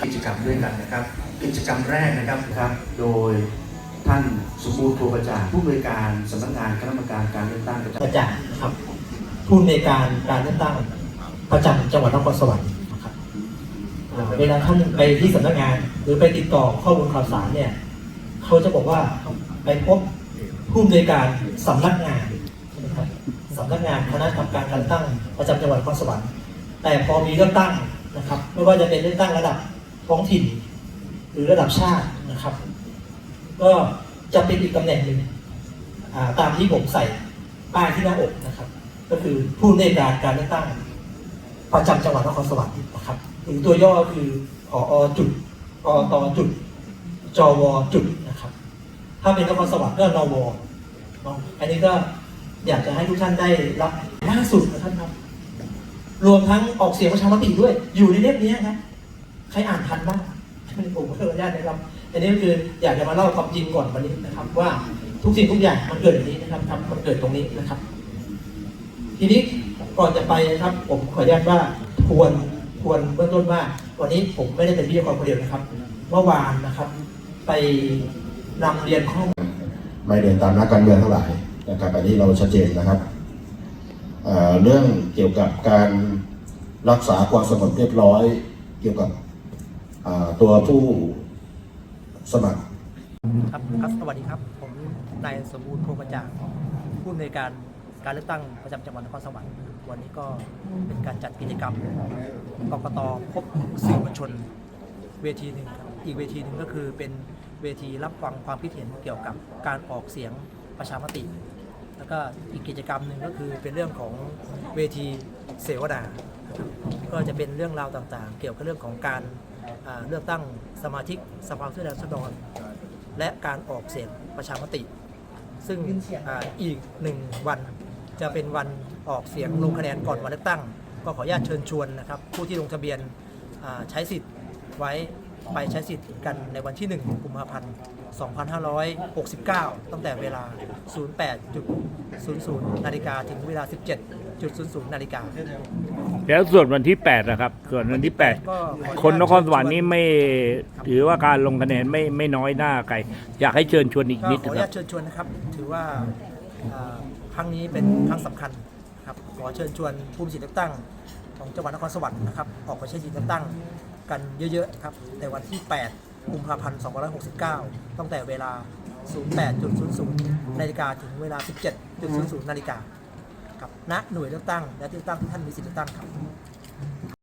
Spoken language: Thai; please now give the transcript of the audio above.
กิจกรรมด้วยกันนะครับ กิจกรรมแรกนะครับครับ โดยท่านสมบูรณ์โทประจางผู้บริการสำนักงานคณะกรรมการการเลือกตั้งประจำประจันครับผู้อำนการการเลือกตั้งประจำจังหวัดนครสวรรค์นะครับเวลาท่านไปที่สำนักงานหรือไปติดต่อข้อมูลข่าวสารเนี่ยเขาจะบอกว่าไปพบผู้อำนวยการสำนักงานสำนักงานคณะกรรมการการเลือกตั้งประจำจังหวัดนครสวรรค์ แต่พอมีเลือกตั้งนะครับ ไม่ว่าจะเป็นเลือกตั้งระดับท้องถิ่น หรือระดับชาตินะครับ ก็จะเป็นอีกตำแหน่งหนึ่งตามที่ผมใส่ป้ายที่หน้าอกนะครับ ก็คือผู้อำนการการเลือกตั้งประจำจังหวัดนครสวรรค์นะครับหรือตัวย่อคือผอจุดกตจุด จวจุดนะครับ ถ้าเป็นนครสวรรค์ก็นวเนาะอันนี้ก็อยากจะให้ทุกท่านได้รับล่าสุดนะท่านครับ รวมทั้งออกเสียงประชามติด้วย อยู่ในเล่มนี้ครับ ใครอ่านทันบ้างผมขออนุญาตนะครับอันนี้ก็คืออยากจะมาเล่าความจริงก่อนวันนี้นะครับ ว่าทุกสิ่งทุกอย่างมันเกิดอย่างนี้นะครับครับมันเกิดตรงนี้นะครับ ทีนี้ก่อนจะไปนะครับ ผมขออนุญาตว่าทวนทวนเบื้องต้นว่าวันนี้ผมไม่ได้เป็นวิทยากรคนเดียวนะครับเมื่อวานนะครับ ไปนำเรียนข้อมูลไม่เดินตามนักการเมืองทั้งหลายนะครับอันนี้เราชัดเจนนะครับ เรื่องเกี่ยวกับการรักษาความสงบเรียบร้อย เกี่ยวกับตัวผู้สมัครครับครับสวัสดีครับ ผมนายสมบูรณ์โพกระจ่างผู้อำนวยการการเลือกตั้งประจำจังหวัดนครสวรรค์วันนี้ก็เป็นการจัดกิจกรรมกกตพบสื่อมวลชนเวทีหนึ่งครับอีกเวทีหนึ่งก็คือเป็นเวทีรับฟังความคิดเห็นเกี่ยวกับการออกเสียงประชามติ แล้วก็อีกกิจกรรมหนึ่งก็คือเป็นเรื่องของเวทีเสวนาก็จะเป็นเรื่องราวต่างๆ เกี่ยวกับเรื่องของการเลือกตั้งสมาชิกสภาผู้แทนราษฎรและการออกเสียงประชามติ ซึ่งอ,อีกหนึ่งวันจะเป็นวันออกเสียงลงคะแนนก่อนวันเลือกตั้ง ก็ขออนุญาตเชิญชวนนะครับผู้ที่ลงทะเบียนใช้สิทธิ์ไว้ ไปใช้สิทธิ์กันในวันที่ 1 กุมภาพันธ์ 2569 ตั้งแต่เวลา 08.00 นาฬิกาถึงเวลา 17.00 นาฬิกาแล้วส่วนวันที่ 8 นะครับ ส่วนวันที่ ก็8คนนครสวรรค์นี่ไม่ถือว่าการลงคะแนนไม่ไม่น้อยหน้าใครอยากให้เชิญชวนอีกก็นิดขออนุคญารับ ตเชิญชวนนะครับ ถือว่าอ่าครั้งนี้เป็นครั้งสำคัญครับ ขอเชิญชวนผู้มีสิทธิเลือกตั้งของจังหวัดนครสวรรค์นะครับ ออกไปใช้สิทธิเลือกตั้ง กันเยอะๆครับในวันที่ 8 กุมภาพันธ์ 2569 ตั้งแต่เวลา 08.00 นาฬิกาถึงเวลา 17.00 นาฬิกาครับณหน่วยเลือกตั้งและที่เลือกตั้งที่ท่านมีสิทธิเลือกตั้งครับ